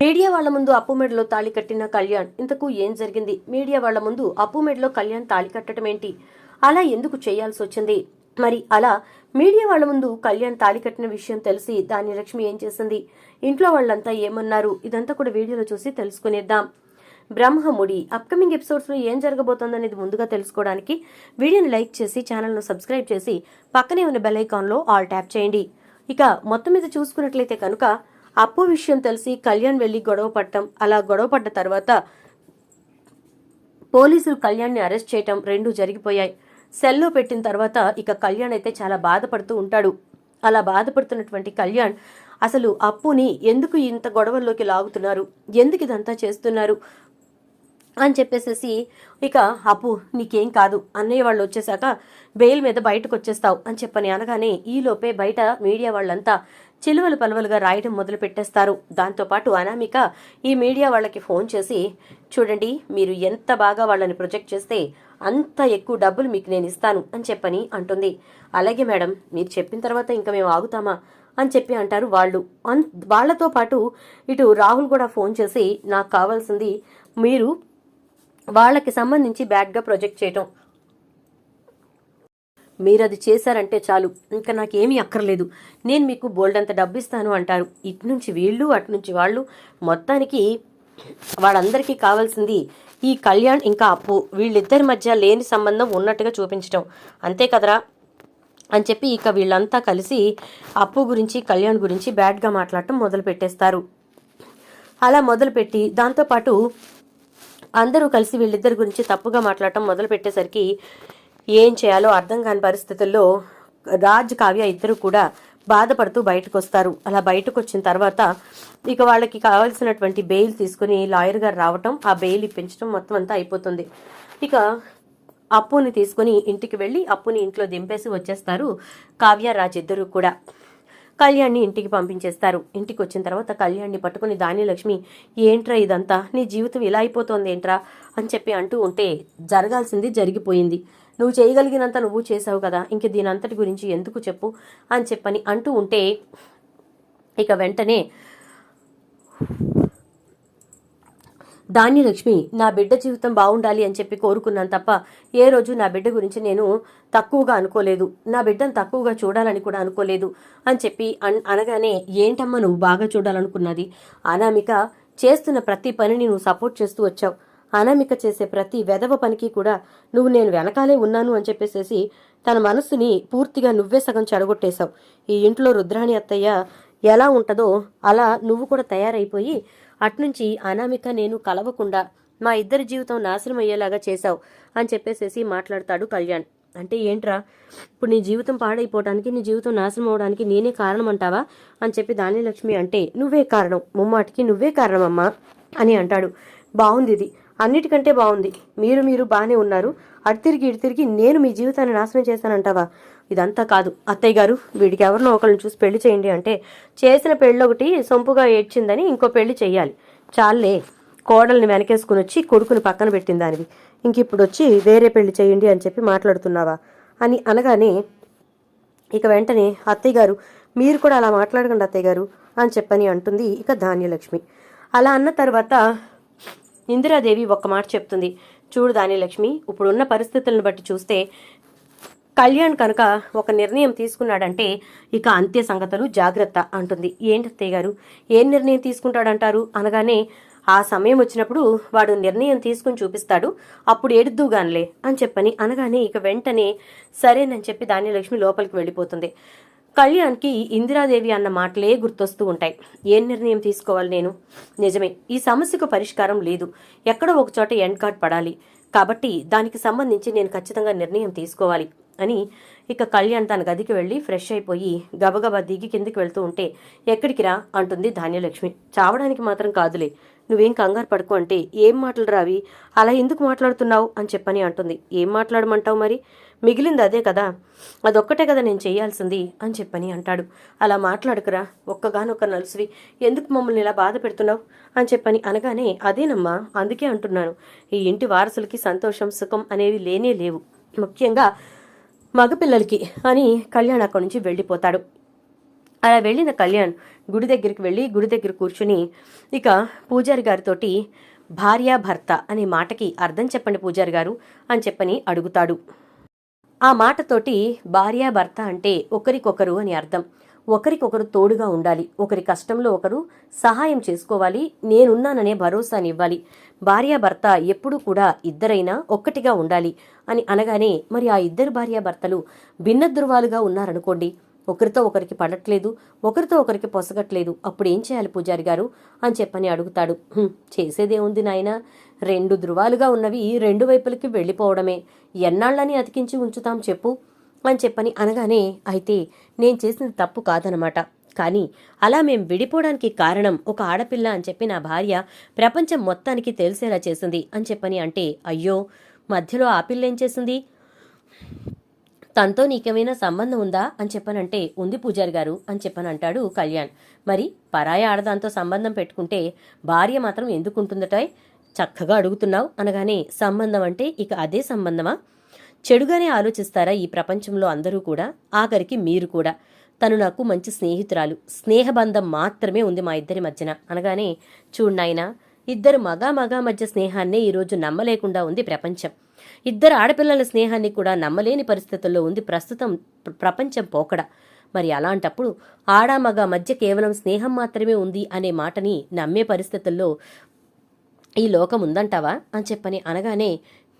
Media వాళ్ళ ముందు అప్పు మెడలో తాళి కట్టిన కళ్యాణ్. ఇంతకు ఏం జరిగింది? మీడియా వాళ్ళ ముందు అప్పు మెడలో కళ్యాణ్ తాళి కట్టడం ఏంటి? అలా ఎందుకు చేయాల్సి వచ్చింది? మరి అలా మీడియా వాళ్ళ ముందు కళ్యాణ్ తాళి కట్టిన విషయం తెలిసి దాని లక్ష్మి ఏం చేసింది? ఇంట్లో వాళ్ళంతా ఏమన్నారు? ఇదంతా కూడా వీడియోలో చూసి తెలుసుకునేద్దాం. బ్రహ్మముడి అప్కమింగ్ ఎపిసోడ్స్లో ఏం జరగబోతోందనేది ముందుగా తెలుసుకోవడానికి వీడియోని లైక్ చేసి ఛానల్ను సబ్స్క్రైబ్ చేసి పక్కనే ఉన్న బెల్ ఐకాన్లో ఆల్ ట్యాప్ చేయండి. ఇక మొత్తం మీద చూసుకున్నట్లయితే కనుక అప్పు విషయం తెలిసి కళ్యాణ్ వెళ్ళి గొడవ పడటం అలా గొడవ పడ్డ తర్వాత పోలీసులు కళ్యాణ్ని అరెస్ట్ చేయటం రెండు జరిగిపోయాయి. సెల్లో పెట్టిన తర్వాత ఇక కళ్యాణ్ అయితే చాలా బాధపడుతూ ఉంటాడు. అలా బాధపడుతున్నటువంటి కళ్యాణ్ అసలు అప్పుని ఎందుకు ఇంత గొడవల్లోకి లాగుతున్నారు? ఎందుకు ఇదంతా చేస్తున్నారు? అని చెప్పేసేసి ఇక అప్పు నీకేం కాదు. అన్నయ్య వాళ్ళు వచ్చేసాక బెయిల్ మీద బయటకు వచ్చేస్తావు అని చెప్పని అనగానే ఈలోపే బయట మీడియా వాళ్ళంతా చిలువలు పలువలుగా రాయడం మొదలు పెట్టేస్తారు. దాంతోపాటు అనామిక ఈ మీడియా వాళ్ళకి ఫోన్ చేసి చూడండి మీరు ఎంత బాగా వాళ్ళని ప్రొజెక్ట్ చేస్తే అంత ఎక్కువ డబ్బులు మీకు నేను ఇస్తాను అని చెప్పని అంటుంది. అలాగే మేడం మీరు చెప్పిన తర్వాత ఇంకా మేము ఆగుతామా అని చెప్పి అంటారు వాళ్ళు. అన్ వాళ్ళతో పాటు ఇటు రాహుల్ కూడా ఫోన్ చేసి నాకు కావాల్సింది మీరు వాళ్ళకి సంబంధించి బ్యాడ్గా ప్రొజెక్ట్ చేయటం. మీరు అది చేశారంటే చాలు. ఇంకా నాకేమీ అక్కర్లేదు. నేను మీకు బోల్డ్ అంత డబ్బు ఇస్తాను అంటారు. ఇటు నుంచి వీళ్ళు అటు నుంచి వాళ్ళు. మొత్తానికి వాళ్ళందరికీ కావాల్సింది ఈ కళ్యాణ్ ఇంకా అప్పు. వీళ్ళిద్దరి మధ్య లేని సంబంధం ఉన్నట్టుగా చూపించటం. అంతే కదరా? అని చెప్పి ఇక వీళ్ళంతా కలిసి అప్పు గురించి కళ్యాణ్ గురించి బ్యాడ్గా మాట్లాడటం మొదలు పెట్టేస్తారు అలా మొదలుపెట్టి దాంతోపాటు అందరూ కలిసి వీళ్ళిద్దరి గురించి తప్పుగా మాట్లాడటం మొదలు పెట్టేసరికి ఏం చేయాలో అర్థం కాని పరిస్థితుల్లో రాజ్ కావ్య ఇద్దరు కూడా బాధపడుతూ బయటకు వస్తారు అలా బయటకు వచ్చిన తర్వాత ఇక వాళ్ళకి కావాల్సినటువంటి బెయిల్ తీసుకుని లాయర్ గారు రావటం ఆ బెయిల్ ఇప్పించడం మొత్తం అంతా అయిపోతుంది. ఇక అప్పుని తీసుకుని ఇంటికి వెళ్ళి అప్పుని ఇంట్లో దింపేసి వచ్చేస్తారు కావ్య రాజ్ ఇద్దరు కూడా. కళ్యాణ్ని ఇంటికి పంపించేస్తారు. ఇంటికి వచ్చిన తర్వాత కళ్యాణ్ని పట్టుకుని ధాన్యలక్ష్మి ఏంట్రా ఇదంతా? నీ జీవితం ఇలా అయిపోతోంది ఏంట్రా? అని చెప్పి అంటూ ఉంటే జరగాల్సింది జరిగిపోయింది. నువ్వు చేయగలిగినంత నువ్వు చేసావు కదా ఇంక దీని అంతటి గురించి ఎందుకు చెప్పు అని చెప్పని అంటూ ఉంటే ఇక వెంటనే ధాన్యలక్ష్మి నా బిడ్డ జీవితం బాగుండాలి అని చెప్పి కోరుకున్నాను తప్ప ఏ రోజు నా బిడ్డ గురించి నేను తక్కువగా అనుకోలేదు నా బిడ్డను తక్కువగా చూడాలని కూడా అనుకోలేదు అని చెప్పి అన్ అనగానే ఏంటమ్మా నువ్వు బాగా చూడాలనుకున్నది? అనామిక చేస్తున్న ప్రతి పనిని నువ్వు సపోర్ట్ చేస్తూ వచ్చావు. అనామిక చేసే ప్రతి వెధవ పనికి కూడా నువ్వు నేను వెనకాలే ఉన్నాను అని చెప్పేసేసి తన మనస్సుని పూర్తిగా నువ్వే సగం చెడగొట్టేశావు. ఈ ఇంట్లో రుద్రాణి అత్తయ్య ఎలా ఉంటుందో అలా నువ్వు కూడా తయారైపోయి అట్నుంచి అనామిక నేను కలవకుండా మా ఇద్దరి జీవితం నాశనం అయ్యేలాగా చేశావు అని చెప్పేసేసి మాట్లాడతాడు కళ్యాణ్. అంటే ఏంట్రా? ఇప్పుడు నీ జీవితం పాడైపోవడానికి నీ జీవితం నాశనం అవడానికి నేనే కారణం అంటావా అని చెప్పి ధాన్యలక్ష్మి అంటే నువ్వే కారణం. ముమ్మాటికి నువ్వే కారణమమ్మా అని అంటాడు. బాగుంది ఇది అన్నిటికంటే బాగుంది. మీరు మీరు బాగానే ఉన్నారు. అడితిరిగి తిరిగి ఇటు తిరిగి నేను మీ జీవితాన్ని నాశనం చేశానంటావా? ఇదంతా కాదు. అత్తయ్య గారు వీడికి ఎవరినో ఒకరిని చూసి పెళ్ళి చేయండి అంటే చేసిన పెళ్ళి ఒకటి సొంపుగా ఏడ్చిందని ఇంకో పెళ్ళి చేయాలి చాలే కోడల్ని వెనకేసుకుని వచ్చి కొడుకుని పక్కన పెట్టిన దానివి. ఇంక ఇప్పుడు వచ్చి వేరే పెళ్ళి చేయండి అని చెప్పి మాట్లాడుతున్నావా? అని అనగానే ఇక వెంటనే అత్తయ్య గారు మీరు కూడా అలా మాట్లాడకండి అత్తయ్య గారు అని చెప్పని అంటుంది ఇక ధాన్యలక్ష్మి. అలా అన్న తర్వాత ఇందిరాదేవి ఒక్క మాట చెప్తుంది. చూడు ధాన్యలక్ష్మి ఇప్పుడున్న పరిస్థితులను బట్టి చూస్తే కళ్యాణ్ కనుక ఒక నిర్ణయం తీసుకున్నాడంటే ఇక అంత్య సంగతులు జాగ్రత్త అంటుంది. ఏంటి అత్తయ్య గారు? ఏం నిర్ణయం తీసుకుంటాడంటారు? అనగానే ఆ సమయం వచ్చినప్పుడు వాడు నిర్ణయం తీసుకుని చూపిస్తాడు. అప్పుడు ఎడుద్దుగానిలే అని చెప్పని అనగానే ఇక వెంటనే సరేనని చెప్పి ధాన్యలక్ష్మి లోపలికి వెళ్ళిపోతుంది. కళ్యాణ్కి ఇందిరాదేవి అన్న మాటలే గుర్తొస్తూ ఉంటాయి. ఏం నిర్ణయం తీసుకోవాలి నేను? నిజమే ఈ సమస్యకు పరిష్కారం లేదు. ఎక్కడో ఒకచోట ఎండ్ కార్డ్ పడాలి. కాబట్టి దానికి సంబంధించి నేను ఖచ్చితంగా నిర్ణయం తీసుకోవాలి అని ఇక కళ్యాణ్ తన గదికి వెళ్ళి ఫ్రెష్ అయిపోయి గబగబా దిగి కిందికి వెళ్తూ ఉంటే ఎక్కడికి రా? అంటుంది ధాన్యలక్ష్మి. చావడానికి మాత్రం కాదులే. నువ్వేం కంగారు పడుకో అంటే ఏం మాటలు రావి? అలా ఎందుకు మాట్లాడుతున్నావు? అని చెప్పని అంటుంది. ఏం మాట్లాడమంటావు మరి? మిగిలింది అదే కదా. అదొక్కటే కదా నేను చేయాల్సింది అని చెప్పని అంటాడు. అలా మాట్లాడుకురా ఒక్కగానొక్క నలుసువి. ఎందుకు మమ్మల్ని ఇలా బాధ పెడుతున్నావు? అని చెప్పని అనగానే అదేనమ్మా అందుకే అంటున్నాను. ఈ ఇంటి వారసులకి సంతోషం సుఖం అనేవి లేనే లేవు. ముఖ్యంగా మగపిల్లలకి అని కళ్యాణ్ అక్కడి నుంచి వెళ్ళిపోతాడు. అలా వెళ్ళిన కళ్యాణ్ గుడి దగ్గరికి వెళ్ళి గుడి దగ్గర కూర్చుని ఇక పూజారి గారితోటి భార్య భర్త అనే మాటకి అర్థం చెప్పండి పూజారి గారు అని చెప్పని అడుగుతాడు. ఆ మాటతోటి భార్యాభర్త అంటే ఒకరికొకరు అని అర్థం. ఒకరికొకరు తోడుగా ఉండాలి. ఒకరి కష్టంలో ఒకరు సహాయం చేసుకోవాలి. నేనున్నాననే భరోసానివ్వాలి భార్యాభర్త ఎప్పుడూ కూడా ఇద్దరైనా ఒక్కటిగా ఉండాలి అని అనగానే మరి ఆ ఇద్దరు భార్య భర్తలు భిన్న ధృవాలుగా ఉన్నారనుకోండి ఒకరితో ఒకరికి పడట్లేదు ఒకరితో ఒకరికి పొసగట్లేదు. అప్పుడు ఏం చేయాలి పూజారి గారు? అని చెప్పని అడుగుతాడు. చేసేదేముంది నాయన. రెండు ధృవాలుగా ఉన్నవి రెండు వైపులకి వెళ్ళిపోవడమే. ఎన్నాళ్ళని అతికించి ఉంచుతాం చెప్పు. అని చెప్పని అనగానే అయితే నేను చేసిన తప్పు కాదనమాట. కానీ అలా మేం విడిపోవడానికి కారణం ఒక ఆడపిల్ల అని చెప్పి నా భార్య ప్రపంచం మొత్తానికి తెలిసేలా చేసింది. అని చెప్పని అంటే అయ్యో మధ్యలో ఆ పిల్ల ఏం చేసింది? తనతో నీకేమైనా సంబంధం ఉందా అని చెప్పనంటే ఉంది పూజారి గారు అని చెప్పని అంటాడు కళ్యాణ్. మరి పరాయ ఆడదాంతో సంబంధం పెట్టుకుంటే భార్య మాత్రం ఎందుకుంటుందటాయ్ చక్కగా అడుగుతున్నావు అనగానే సంబంధం అంటే ఇక అదే సంబంధమా? చెడుగానే ఆలోచిస్తారా ఈ ప్రపంచంలో అందరూ కూడా? ఆఖరికి మీరు కూడా. తను నాకు మంచి స్నేహితురాలు. స్నేహబంధం మాత్రమే ఉంది మా ఇద్దరి మధ్యన. అనగానే చూడు నాయనా ఇద్దరు మగా మగా మధ్య స్నేహాన్నే ఈరోజు నమ్మలేకుండా ఉంది ప్రపంచం. ఇద్దరు ఆడపిల్లల స్నేహాన్ని కూడా నమ్మలేని పరిస్థితుల్లో ఉంది ప్రస్తుతం ప్రపంచం పోకడ. మరి అలాంటప్పుడు ఆడ మగ మధ్య కేవలం స్నేహం మాత్రమే ఉంది అనే మాటని నమ్మే పరిస్థితుల్లో ఈ లోకం ఉందంటావా అని చెప్పని అనగానే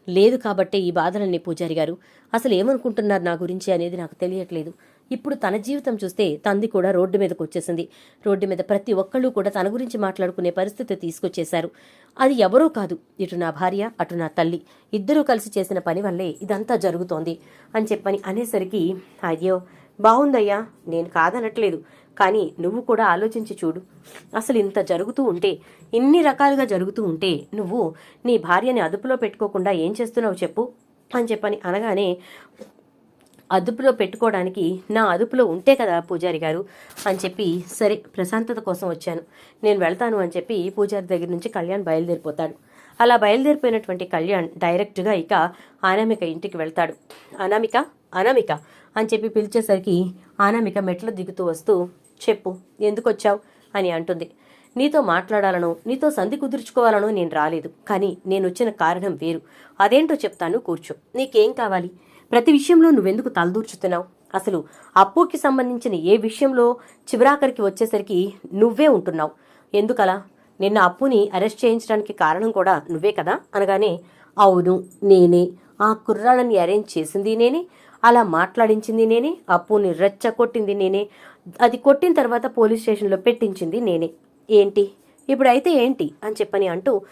లేదు కాబట్టే ఈ బాధలన్నీ పూజారి గారు. అసలు ఏమనుకుంటున్నారు నా గురించి అనేది నాకు తెలియట్లేదు. ఇప్పుడు తన జీవితం చూస్తే తంది కూడా రోడ్డు మీదకు వచ్చేసింది. రోడ్డు మీద ప్రతి ఒక్కళ్ళు కూడా తన గురించి మాట్లాడుకునే పరిస్థితి తీసుకొచ్చేశారు. అది ఎవరో కాదు. ఇటు నా భార్య అటు నా తల్లి. ఇద్దరూ కలిసి చేసిన పని వల్లే ఇదంతా జరుగుతోంది అని చెప్పని అనేసరికి అయ్యో బాగుందయ్యా నేను కాదనట్లేదు. కానీ నువ్వు కూడా ఆలోచించి చూడు. అసలు ఇంత జరుగుతూ ఉంటే ఇన్ని రకాలుగా జరుగుతూ ఉంటే నువ్వు నీ భార్యని అదుపులో పెట్టుకోకుండా ఏం చేస్తున్నావు చెప్పు అని చెప్పని అనగానే అదుపులో పెట్టుకోవడానికి నా అదుపులో ఉంటే కదా పూజారి గారు అని చెప్పి సరే ప్రశాంతత కోసం వచ్చాను. నేను వెళ్తాను అని చెప్పి పూజారి దగ్గర నుంచి కళ్యాణ్ బయలుదేరిపోతాడు. అలా బయలుదేరిపోయినటువంటి కళ్యాణ్ డైరెక్ట్గా ఇక అనామిక ఇంటికి వెళ్తాడు. అనామిక అనామిక అని చెప్పి పిలిచేసరికి అనామిక మెట్లు దిగుతూ వస్తూ చెప్పు ఎందుకు వచ్చావు అని అంటుంది. నీతో మాట్లాడాలనో నీతో సంధి కుదుర్చుకోవాలనో నేను రాలేదు. కానీ నేను వచ్చిన కారణం వేరు. అదేంటో చెప్తాను కూర్చో. నీకేం కావాలి? ప్రతి విషయంలో నువ్వెందుకు తలదూర్చుతున్నావు? అసలు అప్పుకి సంబంధించిన ఏ విషయంలో చివరాఖరికి వచ్చేసరికి నువ్వే ఉంటున్నావు? ఎందుకలా? నిన్న అప్పుని అరెస్ట్ చేయించడానికి కారణం కూడా నువ్వే కదా? అనగానే అవును నేనే. ఆ కుర్రాళ్ళని అరేంజ్ చేసింది నేనే. అలా మాట్లాడించింది నేనే. అప్పుని రెచ్చగొట్టింది నేనే. అది కొట్టిన తర్వాత పోలీస్ స్టేషన్లో పెట్టించింది నేనే. ఏంటి? ఇప్పుడైతే ఏంటి? అని చెప్పని అంటూ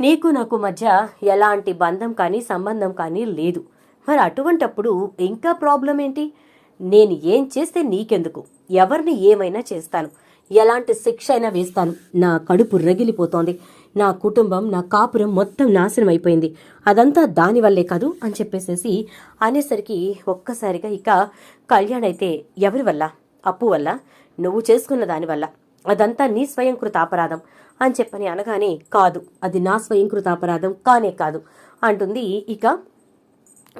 నీకు నాకు మధ్య ఎలాంటి బంధం కానీ సంబంధం కానీ లేదు. మరి అటువంటప్పుడు ఇంకా ప్రాబ్లం ఏంటి? నేను ఏం చేస్తే నీకెందుకు? ఎవరిని ఏమైనా చేస్తాను. ఎలాంటి శిక్ష అయినా వేస్తాను. నా కడుపు రగిలిపోతోంది. నా కుటుంబం నా కాపురం మొత్తం నాశనం అయిపోయింది. అదంతా దానివల్లే కాదు అని చెప్పేసేసి అనేసరికి ఒక్కసారిగా ఇక కళ్యాణ్ అయితే ఎవరి వల్ల? అప్పు వల్ల? నువ్వు చేసుకున్న దానివల్ల అదంతా నీ స్వయంకృత అపరాధం అని చెప్పని అనగానే కాదు. అది నా స్వయంకృత అపరాధం కానే కాదు. అంటుంది ఇక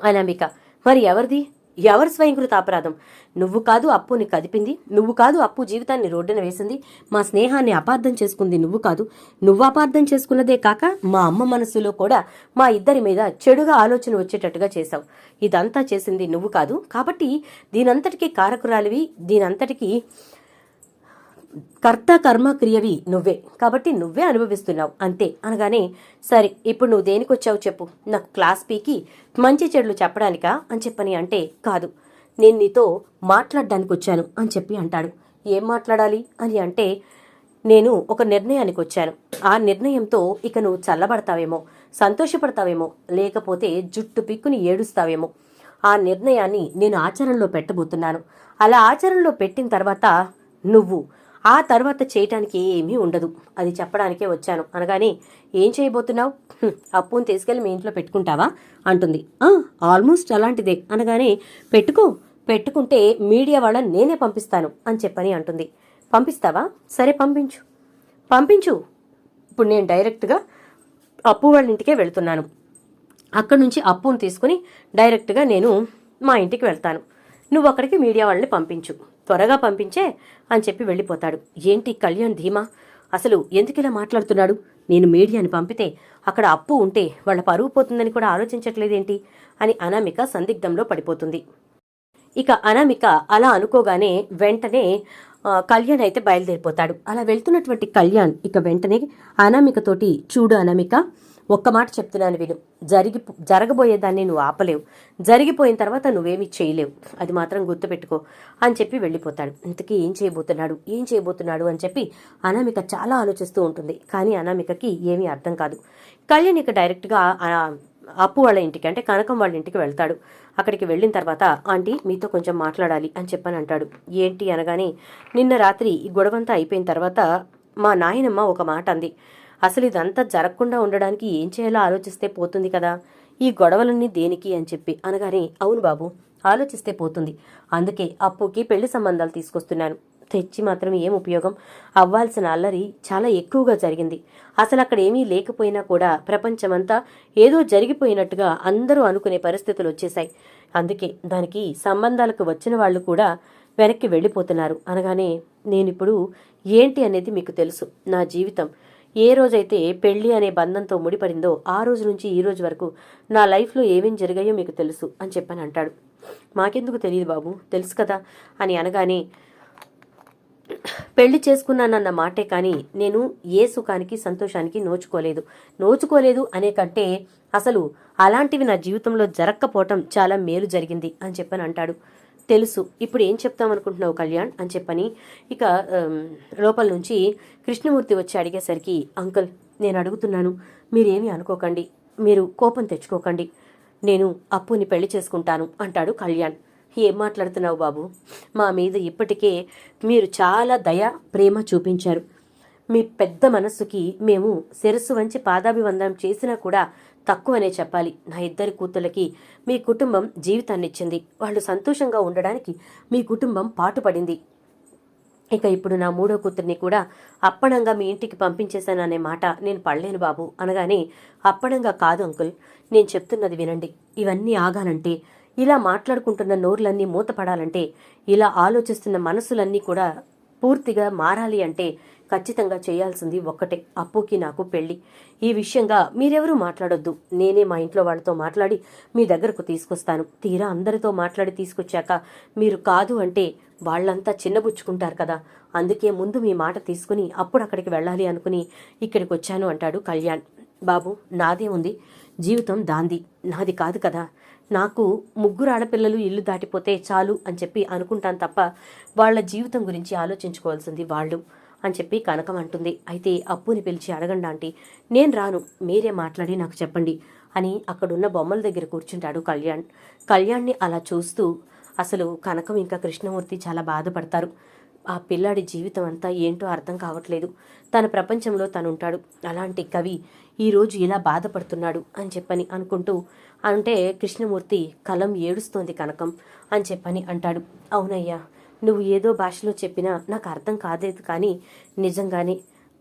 అనామిక. మరి ఎవరిది? ఎవరి స్వయంకృత అపరాధం? నువ్వు కాదు అప్పుని కదిపింది నువ్వు కాదు అప్పు జీవితాన్ని రోడ్డున వేసింది మా స్నేహాన్ని అపార్థం చేసుకుంది నువ్వు కాదు. నువ్వు అపార్థం చేసుకున్నదే కాక మా అమ్మ మనసులో కూడా మా ఇద్దరి మీద చెడుగా ఆలోచన వచ్చేటట్టుగా చేశావు. ఇదంతా చేసింది నువ్వు కాదు. కాబట్టి దీనంతటికీ కారకురాలివి దీనంతటికీ కర్త కర్మ క్రియవి నువ్వే. కాబట్టి నువ్వే అనుభవిస్తున్నావు. అంతే. అనగానే సరే ఇప్పుడు నువ్వు దేనికి వచ్చావు చెప్పు. నాకు క్లాస్ పీకి మంచి చెడులు చెప్పడానికా అని చెప్పని అంటే కాదు. నేను నీతో మాట్లాడడానికి వచ్చాను అని చెప్పి అంటాడు. ఏం మాట్లాడాలి అని అంటే నేను ఒక నిర్ణయానికి వచ్చాను ఆ నిర్ణయంతో ఇక నువ్వు చల్లబడతావేమో సంతోషపడతావేమో లేకపోతే జుట్టు పిక్కుని ఏడుస్తావేమో. ఆ నిర్ణయాన్ని నేను ఆచరణలో పెట్టబోతున్నాను. అలా ఆచరణలో పెట్టిన తర్వాత నువ్వు ఆ తర్వాత చేయటానికి ఏమీ ఉండదు. అది చెప్పడానికే వచ్చాను. అనగానే ఏం చేయబోతున్నావు? అప్పును అప్పుని తీసుకెళ్ళి మీ ఇంట్లో పెట్టుకుంటావా? అంటుంది. ఆల్మోస్ట్ అలాంటిదే. అనగానే పెట్టుకో పెట్టుకుంటే మీడియా వాళ్ళని నేనే పంపిస్తాను అని చెప్పని అంటుంది. పంపిస్తావా? సరే పంపించు. పంపించు? ఇప్పుడు నేను డైరెక్ట్గా అప్పు వాళ్ళ ఇంటికే వెళ్తున్నాను. అక్కడి నుంచి అప్పును తీసుకుని డైరెక్ట్గా నేను మా ఇంటికి వెళ్తాను. నువ్వు అక్కడికి మీడియా వాళ్ళని పంపించు. త్వరగా పంపించే అని చెప్పి వెళ్ళిపోతాడు. ఏంటి కళ్యాణ్ ధీమా? అసలు ఎందుకు ఇలా మాట్లాడుతున్నాడు? నేను మీడియాని పంపితే అక్కడ అప్పు ఉంటే వాళ్ళ పరువు పోతుందని కూడా ఆలోచించట్లేదేంటి? అని అనామిక సందిగ్ధంలో పడిపోతుంది. ఇక అనామిక అలా అనుకోగానే వెంటనే కళ్యాణ్ అయితే బయలుదేరిపోతాడు. అలా వెళ్తున్నటువంటి కళ్యాణ్ ఇక వెంటనే అనామికతోటి చూడు అనామిక ఒక్క మాట చెప్తున్నాను విను. జరిగి జరగబోయేదాన్ని నువ్వు ఆపలేవు. జరిగిపోయిన తర్వాత నువ్వేమీ చేయలేవు. అది మాత్రం గుర్తుపెట్టుకో అని చెప్పి వెళ్ళిపోతాడు. ఇంతకీ ఏం చేయబోతున్నాడు? ఏం చేయబోతున్నాడు అని చెప్పి అనామిక చాలా ఆలోచిస్తూ ఉంటుంది. కానీ అనామికకి ఏమీ అర్థం కాదు. కళ్యాణ్ ఇక డైరెక్ట్గా అప్పు వాళ్ళ ఇంటికి అంటే కనకం వాళ్ళ ఇంటికి వెళ్తాడు. అక్కడికి వెళ్ళిన తర్వాత ఆంటీ మీతో కొంచెం మాట్లాడాలి అని చెప్పని అంటాడు. ఏంటి? అనగానే నిన్న రాత్రి ఈ గొడవంతా అయిపోయిన తర్వాత మా నాయనమ్మ ఒక మాట అంది. అసలు ఇదంతా జరగకుండా ఉండడానికి ఏం చేయాలో ఆలోచిస్తే పోతుంది కదా? ఈ గొడవలన్నీ దేనికి అని చెప్పి అనగానే అవును బాబు ఆలోచిస్తే పోతుంది. అందుకే అప్పుకి పెళ్ళి సంబంధాలు తీసుకొస్తున్నాను. తెచ్చి మాత్రం ఏం ఉపయోగం? అవ్వాల్సిన అల్లరి చాలా ఎక్కువగా జరిగింది. అసలు అక్కడ ఏమీ లేకపోయినా కూడా ప్రపంచమంతా ఏదో జరిగిపోయినట్టుగా అందరూ అనుకునే పరిస్థితులు వచ్చేశాయి. అందుకే దానికి సంబంధాలకు వచ్చిన వాళ్ళు కూడా వెనక్కి వెళ్ళిపోతున్నారు. అనగానే నేనిప్పుడు ఏంటి అనేది మీకు తెలుసు. నా జీవితం ఏ రోజైతే పెళ్ళి అనే బంధంతో ముడిపడిందో ఆ రోజు నుంచి ఈ రోజు వరకు నా లైఫ్లో ఏమేం జరిగాయో మీకు తెలుసు అని చెప్పని అంటాడు. మాకెందుకు తెలియదు బాబు తెలుసు కదా అని అనగానే పెళ్ళి చేసుకున్నానన్న మాటే కానీ నేను ఏ సుఖానికి సంతోషానికి నోచుకోలేదు. నోచుకోలేదు అనే కంటే అసలు అలాంటివి నా జీవితంలో జరక్కపోవటం చాలా మేలు జరిగింది అని చెప్పని అంటాడు. తెలుసు. ఇప్పుడు ఏం చెప్తాం అనుకుంటున్నావు కళ్యాణ్? అని చెప్పని ఇక లోపల నుంచి కృష్ణమూర్తి వచ్చి అడిగేసరికి అంకుల్ నేను అడుగుతున్నాను. మీరేమీ అనుకోకండి. మీరు కోపం తెచ్చుకోకండి. నేను అప్పుని పెళ్ళి చేసుకుంటాను అంటాడు కళ్యాణ్. ఏం మాట్లాడుతున్నావు బాబు? మా మీద ఇప్పటికే మీరు చాలా దయ ప్రేమ చూపించారు. మీ పెద్ద మనస్సుకి మేము శిరస్సు వంచి పాదాభివందనం చేసినా కూడా తక్కువనే చెప్పాలి. నా ఇద్దరి కూతుళ్ళకి మీ కుటుంబం జీవితాన్నిచ్చింది. వాళ్ళు సంతోషంగా ఉండడానికి మీ కుటుంబం పాటుపడింది. ఇక ఇప్పుడు నా మూడో కూతుర్ని కూడా అప్పణంగా మీ ఇంటికి పంపించేశాననే మాట నేను పడలేను బాబు అనగానే అప్పణంగా కాదు అంకుల్ నేను చెప్తున్నది వినండి. ఇవన్నీ ఆగాలంటే ఇలా మాట్లాడుకుంటున్న నోర్లన్నీ మూతపడాలంటే ఇలా ఆలోచిస్తున్న మనసులన్నీ కూడా పూర్తిగా మారాలి అంటే ఖచ్చితంగా చేయాల్సింది ఒక్కటే అప్పుకి నాకు పెళ్ళి ఈ విషయంగా మీరెవరూ మాట్లాడొద్దు. నేనే మా ఇంట్లో వాళ్ళతో మాట్లాడి మీ దగ్గరకు తీసుకొస్తాను. తీరా అందరితో మాట్లాడి తీసుకొచ్చాక మీరు కాదు అంటే వాళ్ళంతా చిన్నబుచ్చుకుంటారు కదా. అందుకే ముందు మీ మాట తీసుకుని అప్పుడు అక్కడికి వెళ్ళాలి అనుకుని ఇక్కడికి వచ్చాను అంటాడు కళ్యాణ్. బాబు నాదే ఉంది. జీవితం దాంది. నాది కాదు కదా. నాకు ముగ్గురు ఆడపిల్లలు ఇల్లు దాటిపోతే చాలు అని చెప్పి అనుకుంటాను తప్ప వాళ్ళ జీవితం గురించి ఆలోచించుకోవాల్సింది వాళ్ళు. అని చెప్పి కనకం అంటుంది. అయితే అప్పుని పిలిచి అడగండి ఆంటీ. నేను రాను. మీరే మాట్లాడి నాకు చెప్పండి అని అక్కడున్న బొమ్మల దగ్గర కూర్చుంటాడు కళ్యాణ్. కళ్యాణ్ని అలా చూస్తూ అసలు కనకం ఇంకా కృష్ణమూర్తి చాలా బాధపడతారు. ఆ పిల్లాడి జీవితం అంతా ఏంటో అర్థం కావట్లేదు. తన ప్రపంచంలో తను ఉంటాడు అలాంటి కవి ఈరోజు ఇలా బాధపడుతున్నాడు అని చెప్పని అనుకుంటూ అంటే కృష్ణమూర్తి కలం ఏడుస్తోంది కనకం అని చెప్పని అంటాడు. అవునయ్యా నువ్వు ఏదో భాషలో చెప్పినా నాకు అర్థం కాలేదు కానీ నిజంగానే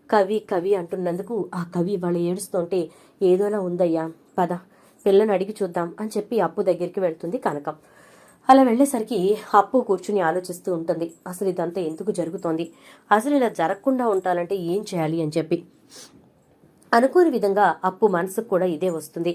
కవి కవి అంటున్నందుకు ఆ కవి వాళ్ళు ఏడుస్తుంటే ఏదోలా ఉందయ్యా. పద పిల్లని అడిగి చూద్దాం అని చెప్పి అప్పు దగ్గరికి వెళ్తుంది కనకం. అలా వెళ్ళేసరికి అప్పు కూర్చుని ఆలోచిస్తూ ఉంటుంది. అసలు ఇదంతా ఎందుకు జరుగుతోంది? అసలు ఇలా జరగకుండా ఉండాలంటే ఏం చేయాలి అని చెప్పి. అనుకోని విధంగా అప్పు మనసుకు కూడా ఇదే వస్తుంది.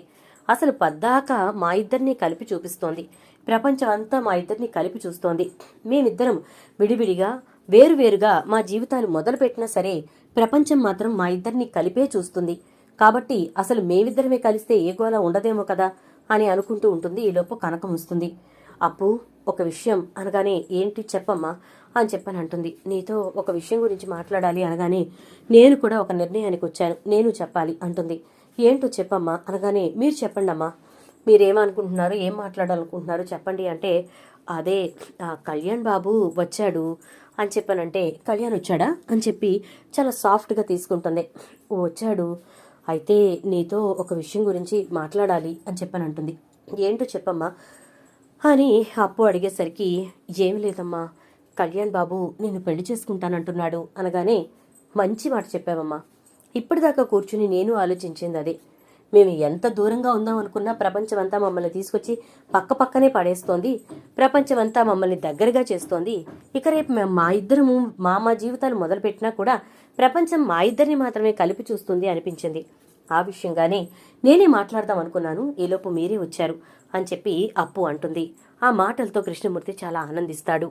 అసలు పద్దాక మా ఇద్దరిని కలిపి చూపిస్తోంది. ప్రపంచం అంతా మా ఇద్దరిని కలిపి చూస్తోంది. మేమిద్దరం విడివిడిగా వేరువేరుగా మా జీవితాలు మొదలుపెట్టినా సరే ప్రపంచం మాత్రం మా ఇద్దరిని కలిపే చూస్తుంది. కాబట్టి అసలు మేమిద్దరమే కలిస్తే ఏ గోళ ఉండదేమో కదా అని అనుకుంటూ ఉంటుంది. ఈలోపు కనకం వస్తుంది. అప్పు ఒక విషయం అనగానే ఏంటి చెప్పమ్మా అని చెప్పని అంటుంది. నీతో ఒక విషయం గురించి మాట్లాడాలి అనగానే నేను కూడా ఒక నిర్ణయానికి వచ్చాను. నేను చెప్పాలి అంటుంది. ఏంటో చెప్పమ్మా అనగానే మీరు చెప్పండమ్మా మీరేమనుకుంటున్నారు? ఏం మాట్లాడాలనుకుంటున్నారు? చెప్పండి అంటే అదే కళ్యాణ్ బాబు వచ్చాడు అని చెప్పానంటే కళ్యాణ్ వచ్చాడా అని చెప్పి చాలా సాఫ్ట్గా తీసుకుంటుంది. "ఓ, వచ్చాడు. అయితే నీతో ఒక విషయం గురించి మాట్లాడాలి అని చెప్పానంటుంది. ఏంటో చెప్పమ్మా అని అప్పు అడిగేసరికి ఏం లేదమ్మా. కళ్యాణ్ బాబు నేను పెళ్ళి చేసుకుంటానంటున్నాడు అనగానే మంచి మాట చెప్పావమ్మా. ఇప్పటిదాకా కూర్చుని నేను ఆలోచించింది అదే. మేము ఎంత దూరంగా ఉందాం అనుకున్నా ప్రపంచం అంతా మమ్మల్ని తీసుకొచ్చి పక్క పక్కనే పడేస్తోంది. ప్రపంచం అంతా మమ్మల్ని దగ్గరగా చేస్తోంది. ఇక రేపు మేము మా ఇద్దరము మా మా జీవితాలు మొదలుపెట్టినా కూడా ప్రపంచం మా ఇద్దరిని మాత్రమే కలిపి చూస్తుంది అనిపించింది. ఆ విషయంగానే నేనే మాట్లాడదాం అనుకున్నాను. ఈలోపు మీరే వచ్చారు అని చెప్పి అప్పు అంటుంది. ఆ మాటలతో కృష్ణమూర్తి చాలా ఆనందిస్తాడు.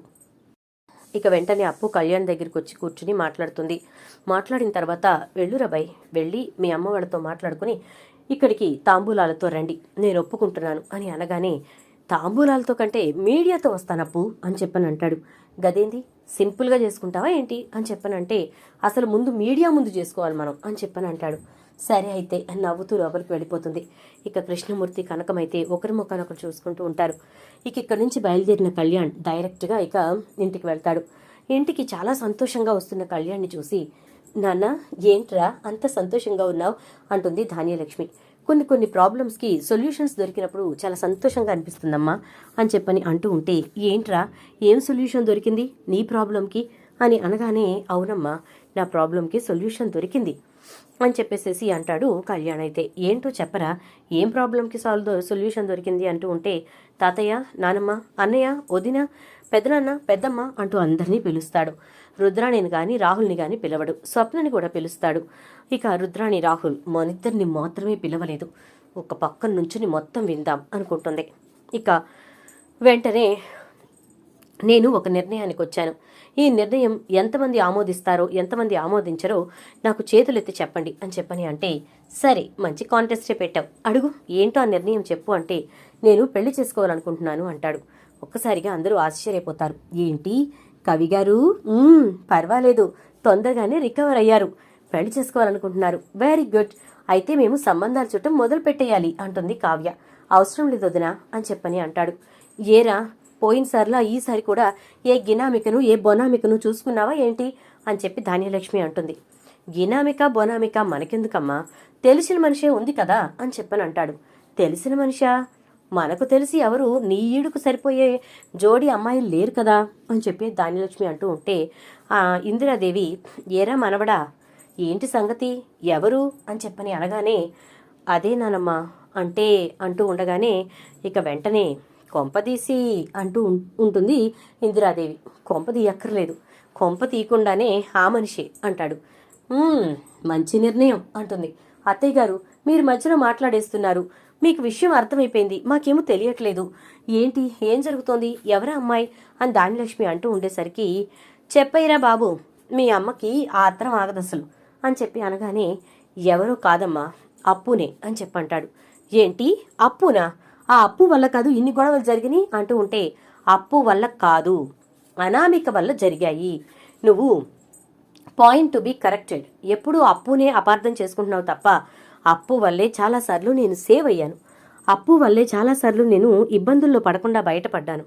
ఇక వెంటనే అప్పు కళ్యాణ్ దగ్గరికి వచ్చి కూర్చుని మాట్లాడుతుంది. మాట్లాడిన తర్వాత వెళ్ళురా బై వెళ్ళి మీ అమ్మ వాళ్ళతో మాట్లాడుకుని ఇక్కడికి తాంబూలాలతో రండి నేను ఒప్పుకుంటున్నాను అని అనగానే తాంబూలాలతో కంటే మీడియాతో వస్తానప్పు అని చెప్పని అంటాడు. గదేంది? సింపుల్గా చేసుకుంటావా ఏంటి అని చెప్పనంటే అసలు ముందు మీడియా ముందు చేసుకోవాలి మనం అని చెప్పని అంటాడు. సరే అయితే అని నవ్వుతూ లోపలికి వెళ్ళిపోతుంది. ఇక కృష్ణమూర్తి కనకమైతే ఒకరి ముఖానొకరు చూసుకుంటూ ఉంటారు. ఇక ఇక్కడి నుంచి బయలుదేరిన కళ్యాణ్ డైరెక్ట్గా ఇక ఇంటికి వెళ్తాడు. ఇంటికి చాలా సంతోషంగా వస్తున్న కళ్యాణ్ని చూసి నాన్న ఏంట్రా అంత సంతోషంగా ఉన్నావు? అంటుంది ధాన్యలక్ష్మి. కొన్ని కొన్ని ప్రాబ్లమ్స్కి సొల్యూషన్స్ దొరికినప్పుడు చాలా సంతోషంగా అనిపిస్తుందమ్మా అని చెప్పని అంటూ ఉంటే ఏంట్రా? ఏం సొల్యూషన్ దొరికింది నీ ప్రాబ్లంకి అని అనగానే అవునమ్మా నా ప్రాబ్లంకి సొల్యూషన్ దొరికింది అని చెప్పేసేసి అంటాడు కళ్యాణ్ అయితే. ఏంటో చెప్పరా? ఏం ప్రాబ్లంకి సాల్వ్ సొల్యూషన్ దొరికింది అంటూ ఉంటే తాతయ్య నానమ్మ అన్నయ్య వదిన పెదనాన్న పెద్దమ్మ అంటూ అందరినీ పిలుస్తాడు. రుద్రాణిని కానీ రాహుల్ని కానీ పిలవడు. స్వప్నని కూడా పిలుస్తాడు. ఇక రుద్రాణి రాహుల్ మనిద్దరిని మాత్రమే పిలవలేదు. ఒక పక్కన నుంచుని మొత్తం విందాం అనుకుంటుంది. ఇక వెంటనే నేను ఒక నిర్ణయానికి వచ్చాను. ఈ నిర్ణయం ఎంతమంది ఆమోదిస్తారో ఎంతమంది ఆమోదించరో నాకు చేతులెత్తి చెప్పండి అని చెప్పని అంటే సరే మంచి కాంటెస్టే పెట్టావు. అడుగు ఏంటో ఆ నిర్ణయం చెప్పు అంటే నేను పెళ్ళి చేసుకోవాలనుకుంటున్నాను అంటాడు. ఒక్కసారిగా అందరూ ఆశ్చర్యపోతారు. ఏంటి? కవి గారు? పర్వాలేదు. తొందరగానే రికవర్ అయ్యారు. పెళ్ళి చేసుకోవాలనుకుంటున్నారు. Very good. అయితే మేము సంబంధాలు చుట్టం మొదలు పెట్టేయాలి అంటుంది కావ్య. అవసరం లేదు వదినా అని చెప్పని అంటాడు. ఏరా పోయినసారిలా ఈసారి కూడా ఏ గినామికను ఏ బొనామికను చూసుకున్నావా ఏంటి? అని చెప్పి ధాన్యలక్ష్మి అంటుంది. గినామిక బొనామిక మనకెందుకమ్మా? తెలిసిన మనిషే ఉంది కదా అని చెప్పని అంటాడు. తెలిసిన మనిషా? మనకు తెలిసి ఎవరు నీ ఈడుకు సరిపోయే జోడి అమ్మాయిలు లేరు కదా అని చెప్పి ధాన్యలక్ష్మి అంటూ ఉంటే ఇందిరాదేవి ఏరా మనవడా ఏంటి సంగతి? ఎవరు? అని చెప్పని అనగానే అదే నానమ్మా అంటే అంటూ ఉండగానే ఇక వెంటనే కొంపదీసి అంటూ ఉం- ఉంటుంది ఇందిరాదేవి. కొంప తీయక్కర్లేదు. కొంప తీయకుండానే ఆ మనిషి అంటాడు. మంచి నిర్ణయం అంటుంది. అత్తయ్య గారు మీరు మధ్యలో మాట్లాడేస్తున్నారు. మీకు విషయం అర్థమైపోయింది. మాకేమో తెలియట్లేదు. ఏంటి? ఏం జరుగుతోంది? ఎవరా అమ్మాయి? అని దానిలక్ష్మి అంటూ ఉండేసరికి చెప్పయ్యరా బాబు మీ అమ్మకి ఆత్రం ఆగదసలు అని చెప్పి అనగానే ఎవరో కాదమ్మా అప్పునే అని చెప్పంటాడు. ఏంటి? అప్పునా? ఆ అప్పు వల్ల కాదు ఇన్ని గొడవలు జరిగినాయి? అంటూ ఉంటే అప్పు వల్ల కాదు అనామిక వల్ల జరిగాయి. నువ్వు పాయింట్ టు బి కరెక్టెడ్. ఎప్పుడూ అప్పునే అపార్థం చేసుకుంటున్నావు తప్ప అప్పు వల్లే చాలాసార్లు నేను సేవ్ అయ్యాను. అప్పు వల్లే చాలాసార్లు నేను ఇబ్బందుల్లో పడకుండా బయటపడ్డాను.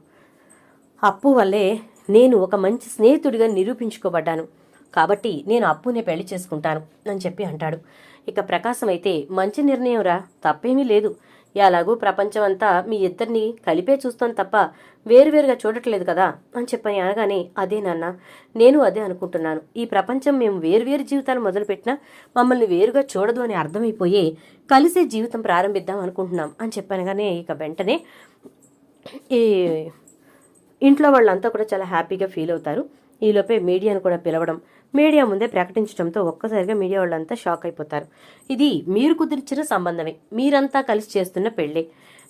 అప్పు వల్లే నేను ఒక మంచి స్నేహితుడిగా నిరూపించుకోబడ్డాను. కాబట్టి నేను అప్పునే పెళ్ళి చేసుకుంటాను అని చెప్పి అంటాడు. ఇక ప్రకాశం అయితే మంచి నిర్ణయం రా తప్పేమీ లేదు. ఎలాగూ ప్రపంచం అంతా మీ ఇద్దరిని కలిపే చూస్తాను తప్ప వేరువేరుగా చూడట్లేదు కదా అని చెప్పని అనగానే అదే నాన్న నేను అదే అనుకుంటున్నాను. ఈ ప్రపంచం మేము వేరువేరు జీవితాలు మొదలుపెట్టినా మమ్మల్ని వేరుగా చూడదు అని అర్థమైపోయి కలిసే జీవితం ప్రారంభిద్దాం అనుకుంటున్నాం. అని చెప్పనగానే ఇక వెంటనే ఈ ఇంట్లో వాళ్ళంతా కూడా చాలా హ్యాపీగా ఫీల్ అవుతారు. ఈలోపే మీడియాను కూడా పిలవడం మీడియా ముందే ప్రకటించడంతో ఒక్కసారిగా మీడియా వాళ్ళంతా షాక్ అయిపోతారు. ఇది మీరు కుదిర్చిన సంబంధమే. మీరంతా కలిసి చేస్తున్న పెళ్ళే.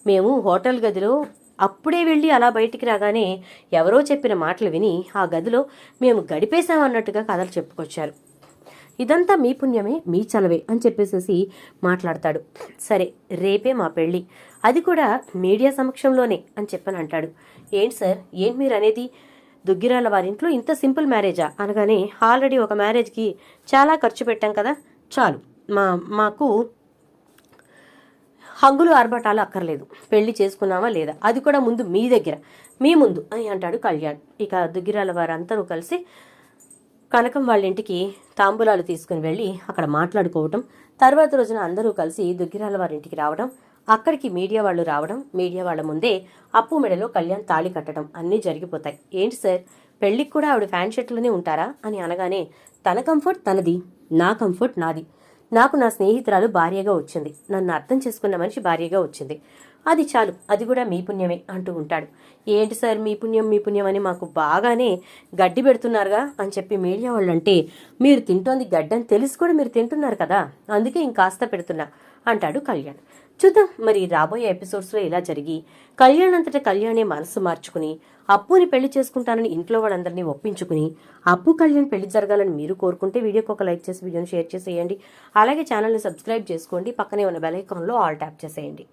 మేము హోటల్ గదిలో అప్పుడే వెళ్ళి అలా బయటికి రాగానే ఎవరో చెప్పిన మాటలు విని ఆ గదిలో మేము గడిపేశామన్నట్టుగా కథలు చెప్పుకొచ్చారు. ఇదంతా మీ పుణ్యమే మీ చలవే అని చెప్పేసేసి మాట్లాడతాడు. సరే రేపే మా పెళ్ళి. అది కూడా మీడియా సమక్షంలోనే అని చెప్పని అంటాడు. ఏంటి సార్? ఏంటి మీరు అనేది దుగ్గిరాల వారింట్లో ఇంత సింపుల్ మ్యారేజా? అనగానే ఆల్రెడీ ఒక మ్యారేజ్కి చాలా ఖర్చు పెట్టాం కదా? చాలు. మా మాకు హంగులు ఆర్భటాలు అక్కర్లేదు. పెళ్ళి చేసుకున్నామా లేదా? అది కూడా ముందు మీ దగ్గర. మీ ముందు అని అంటాడు కళ్యాణ్. ఇక దుగ్గిరాల వారందరూ కలిసి కనకం వాళ్ళ ఇంటికి తాంబూలాలు తీసుకుని వెళ్ళి అక్కడ మాట్లాడుకోవటం తర్వాత రోజున అందరూ కలిసి దుగ్గిరాల వారి ఇంటికి రావడం అక్కడికి మీడియా వాళ్ళు రావడం మీడియా వాళ్ళ ముందే అప్పు మెడలో కళ్యాణ్ తాళి కట్టడం అన్నీ జరిగిపోతాయి. ఏంటి సార్? పెళ్ళికి కూడా ఆవిడ ఫ్యాన్ షర్ట్లోనే ఉంటారా? అని అనగానే తన కంఫర్ట్ తనది నా కంఫర్ట్ నాది. నాకు నా స్నేహితురాలు భార్యగా వచ్చింది. నన్ను అర్థం చేసుకున్న మనిషి భార్యగా వచ్చింది. అది చాలు అది కూడా మీ పుణ్యమే అంటూ ఉంటాడు. ఏంటి సార్ మీ పుణ్యం మీ పుణ్యం అని మాకు బాగానే గడ్డి పెడుతున్నారుగా అని చెప్పి మీడియా వాళ్ళు అంటే మీరు తింటోంది గడ్డని తెలిసి కూడా మీరు తింటున్నారు కదా? అందుకే ఇంకాస్త పెడుతున్నా. అంటాడు కళ్యాణ్. చూద్దాం మరి రాబోయే ఎపిసోడ్స్లో ఇలా జరిగి కళ్యాణ్ అంతటా కళ్యాణే మనసు మార్చుకుని అప్పుని పెళ్ళి చేసుకుంటానని ఇంట్లో వాళ్ళందరినీ ఒప్పించుకుని అప్పు కళ్యాణ్ పెళ్ళి జరగాలని మీరు కోరుకుంటే వీడియోకి ఒక లైక్ చేసి వీడియోని షేర్ చేసేయండి. అలాగే ఛానల్ని సబ్స్క్రైబ్ చేసుకోండి. పక్కనే ఉన్న బెల్ ఐకాన్లో ఆల్ ట్యాప్ చేసేయండి.